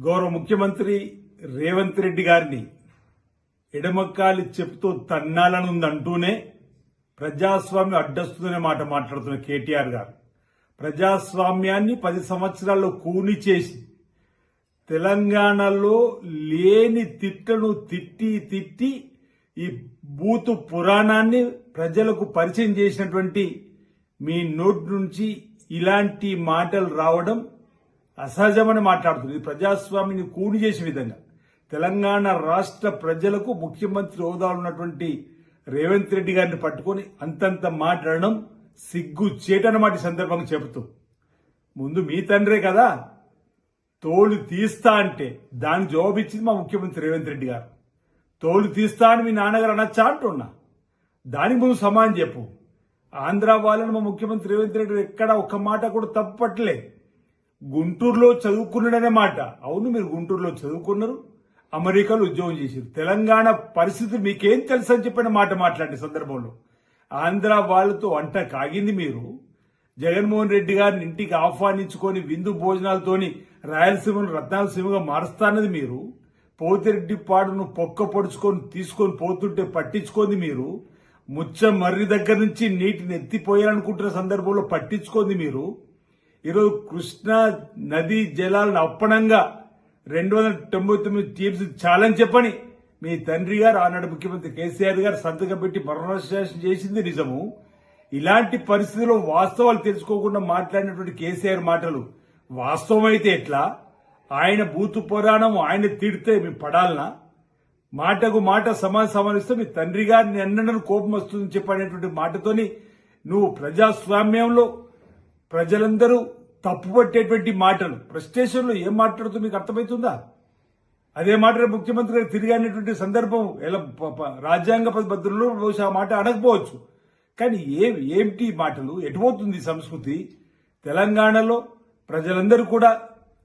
గౌరవ ముఖ్యమంత్రి రేవంత్ రెడ్డి గారిని ఎడమక్కాలి చెప్తూ తన్నాలనుందంటూనే ప్రజాస్వామ్యం అడ్డొస్తుందనే మాట మాట్లాడుతున్న కేటీఆర్ గారు. ప్రజాస్వామ్యాన్ని పది సంవత్సరాల్లో కూని చేసి తెలంగాణలో లేని తిట్లను తిట్టి తిట్టి ఈ బూతు పురాణాన్ని ప్రజలకు పరిచయం చేసినటువంటి మీ నోటి నుంచి ఇలాంటి మాటలు రావడం అసహజమని మాట్లాడుతుంది. ఇది ప్రజాస్వామ్యాన్ని కూడి చేసే విధంగా. తెలంగాణ రాష్ట్ర ప్రజలకు ముఖ్యమంత్రి హోదాలో ఉన్నటువంటి రేవంత్ రెడ్డి గారిని పట్టుకొని అంతంత మాట్లాడడం సిగ్గు చేటన్నమాట సందర్భంగా చెబుతూ. ముందు మీ తండ్రే కదా తోలు తీస్తా అంటే దానికి జవాబిచ్చింది మా ముఖ్యమంత్రి రేవంత్ రెడ్డి గారు. తోలు తీస్తా అని మీ నాన్నగారు అనొచ్చా అంటున్నా. దానికి ముందు సమానం చెప్పు. ఆంధ్ర వాళ్ళని మా ముఖ్యమంత్రి రేవంత్ రెడ్డి గారు ఎక్కడ ఒక్క మాట కూడా తప్పట్లే గుంటూరులో చదువుకున్నాడనే మాట. అవును మీరు గుంటూరులో చదువుకున్నారు అమెరికాలో ఉద్యోగం చేశారు. తెలంగాణ పరిస్థితి మీకేం తెలుసు అని చెప్పిన మాట మాట్లాడే సందర్భంలో. ఆంధ్ర వాళ్ళతో అంట కాగింది మీరు. జగన్మోహన్ రెడ్డి గారిని ఇంటికి ఆహ్వానించుకొని విందు భోజనాలతోని రాయలసీమను రత్నాలసీమగా మారుస్తానది మీరు. పోతిరెడ్డి పాడును పొక్క పొడుచుకొని తీసుకొని పోతుంటే పట్టించుకోంది మీరు. ముచ్చ మర్రి దగ్గర నుంచి నీటిని ఎత్తిపోయాలనుకుంటున్న సందర్భంలో పట్టించుకోంది మీరు. ఈరోజు కృష్ణా నదీ జలాలను అప్పనంగా రెండు వందల తొంభై తొమ్మిది టీమ్స్ చాలని చెప్పని మీ తండ్రి గారు ఆనాడు ముఖ్యమంత్రి కేసీఆర్ గారు సంతకం పెట్టి మరణశాసన చేసింది నిజము. ఇలాంటి పరిస్థితుల్లో వాస్తవాలు తెలుసుకోకుండా మాట్లాడినటువంటి కేసీఆర్ మాటలు వాస్తవమైతే ఎట్లా? ఆయన బూతు పురాణం ఆయన తిడితే మీ పడాలనా? మాటకు మాట సమాజ సమానిస్తే మీ తండ్రి గారిని అన్నను కోపం వస్తుందని చెప్పనేటువంటి మాటతోని నువ్వు ప్రజాస్వామ్యంలో ప్రజలందరూ తప్పుపట్టేటువంటి మాటలు. ప్రస్టేషన్లో ఏం మాట్లాడుతూ మీకు అర్థమవుతుందా? అదే మాట ముఖ్యమంత్రి గారు తిరిగి సందర్భం ఎలా రాజ్యాంగ పద్ధతుల్లో బహుశా ఆ మాట అడగపోవచ్చు కానీ ఏ ఏమిటి మాటలు? ఎటుపోతుంది సంస్కృతి? తెలంగాణలో ప్రజలందరూ కూడా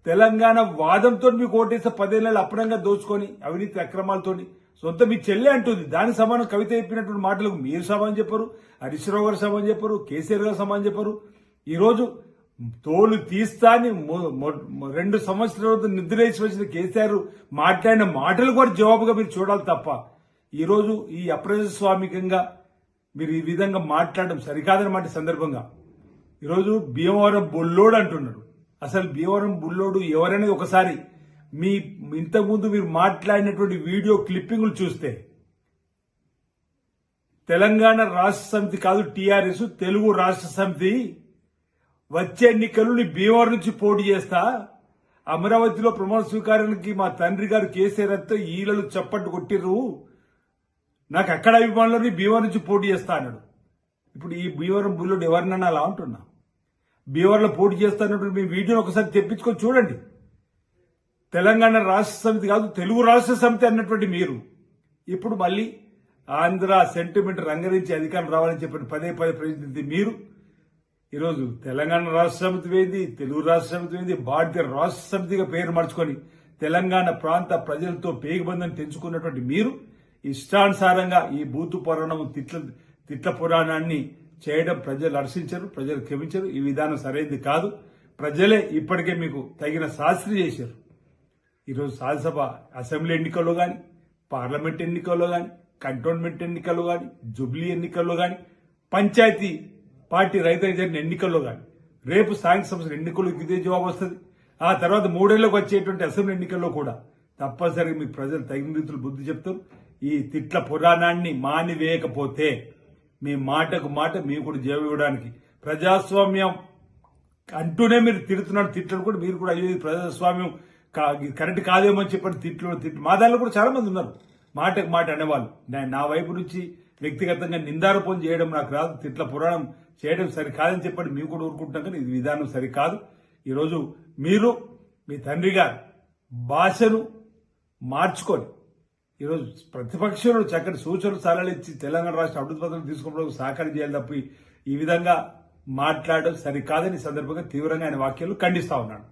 తెలంగాణ వాదంతో మీకు ఓటేస్తే పదేళ్ళ అప్పనంగా దోచుకొని అవినీతి అక్రమాలతోని సొంత మీ చెల్లె అంటుంది. దాని సమానం కవిత చెప్పినటువంటి మాటలకు మీరు సమానం చెప్పరు హరీష్ రావు గారు సమానం చెప్పరు కేసీఆర్ గారు సమానం చెప్పరు. ఈరోజు తోలు తీస్తా అని రెండు సంవత్సరాల నిద్రేసి వచ్చిన కేసీఆర్ మాట్లాడిన మాటలు కూడా జవాబుగా మీరు చూడాలి తప్ప. ఈరోజు ఈ అప్రజాస్వామికంగా మీరు ఈ విధంగా మాట్లాడడం సరికాదన్నమాట సందర్భంగా. ఈరోజు భీమవరం బుల్లోడు అంటున్నాడు. అసలు భీమవరం బుల్లోడు ఎవరనేది ఒకసారి మీ ఇంతకుముందు మీరు మాట్లాడినటువంటి వీడియో క్లిప్పింగ్లు చూస్తే. తెలంగాణ రాష్ట్ర సమితి కాదు టీఆర్ఎస్ తెలుగు రాష్ట్ర సమితి వచ్చే ఎన్నికలు నీ భీమవరం నుంచి పోటీ చేస్తా? అమరావతిలో ప్రమాణ స్వీకారానికి మా తండ్రి గారు కేసీఆర్తో ఈలలు చప్పట్టు కొట్టిర్రు. నాకు అక్కడ నీ భీమవరం నుంచి పోటీ చేస్తా అన్నాడు. ఇప్పుడు ఈ భీమవరం బుల్లుడు ఎవరినన్నా అలా అంటున్నా? భీమవరంలో పోటీ చేస్తానప్పుడు మీ వీడియోని ఒకసారి తెప్పించుకొని చూడండి. తెలంగాణ రాష్ట్ర సమితి కాదు తెలుగు రాష్ట్ర సమితి అన్నటువంటి మీరు. ఇప్పుడు మళ్ళీ ఆంధ్ర సెంటిమెంట్ రంగరించి అధికారం రావాలని చెప్పిన పదే పదే ప్రయత్నించింది మీరు. ఈరోజు తెలంగాణ రాష్ట్ర సమితి వేది తెలుగు రాష్ట్ర సమితి వేది భారతీయ రాష్ట్ర సమితిగా పేరు మార్చుకొని తెలంగాణ ప్రాంత ప్రజలతో పేగుబంధం తెంచుకున్నటువంటి మీరు ఇష్టానుసారంగా ఈ బూతు పురాణం తిట్ల తిట్ల పురాణాన్ని చేయడం ప్రజలు హర్షించరు ప్రజలు క్షమించరు. ఈ విధానం సరైనది కాదు. ప్రజలే ఇప్పటికే మీకు తగిన శాస్త్రి చేశారు. ఈరోజు శాసనసభ అసెంబ్లీ ఎన్నికల్లో కానీ పార్లమెంట్ ఎన్నికల్లో కానీ కంటోన్మెంట్ ఎన్నికల్లో కానీ జుబ్లీ ఎన్నికల్లో కానీ పంచాయతీ పార్టీ రైతులు జరిగిన ఎన్నికల్లో కానీ రేపు స్థానిక సంస్థల ఎన్నికలకు ఇదే జవాబు వస్తుంది. ఆ తర్వాత మూడేళ్ళకు వచ్చేటువంటి అసెంబ్లీ ఎన్నికల్లో కూడా తప్పనిసరిగా మీకు ప్రజలు తగిన రీతులు బుద్ధి చెప్తారు. ఈ తిట్ల పురాణాన్ని మానివేయకపోతే మీ మాటకు మాట మీ కూడా జవాబు ఇవ్వడానికి ప్రజాస్వామ్యం అంటూనే మీరు తిడుతున్నారు తిట్లను కూడా మీరు కూడా అయ్యో ప్రజాస్వామ్యం కరెక్ట్ కాదేమో అని చెప్పండి తిట్లు తిట్లు. మా దానిలో కూడా చాలా మంది ఉన్నారు. మాటకు మాట అనేవాళ్ళు. నా- నా వైపు నుంచి వ్యక్తిగతంగా నిందారోపణ చేయడం నాకు రాదు. తిట్ల పురాణం చేయడం సరికాదని చెప్పండి. మేము కూడా ఊరుకుంటాం కానీ ఇది విధానం సరికాదు. ఈరోజు మీరు మీ తండ్రి గారు భాషను మార్చుకొని ఈరోజు ప్రతిపక్షంలో చక్కటి సూచనలు సలహాలు ఇచ్చి తెలంగాణ రాష్ట్ర అభివృద్ధి పథకం తీసుకోవడానికి సహకారం చేయాలి తప్ప ఈ విధంగా మాట్లాడడం సరికాదని సందర్భంగా తీవ్రంగా ఆయన వాక్యాలు ఖండిస్తా ఉన్నాను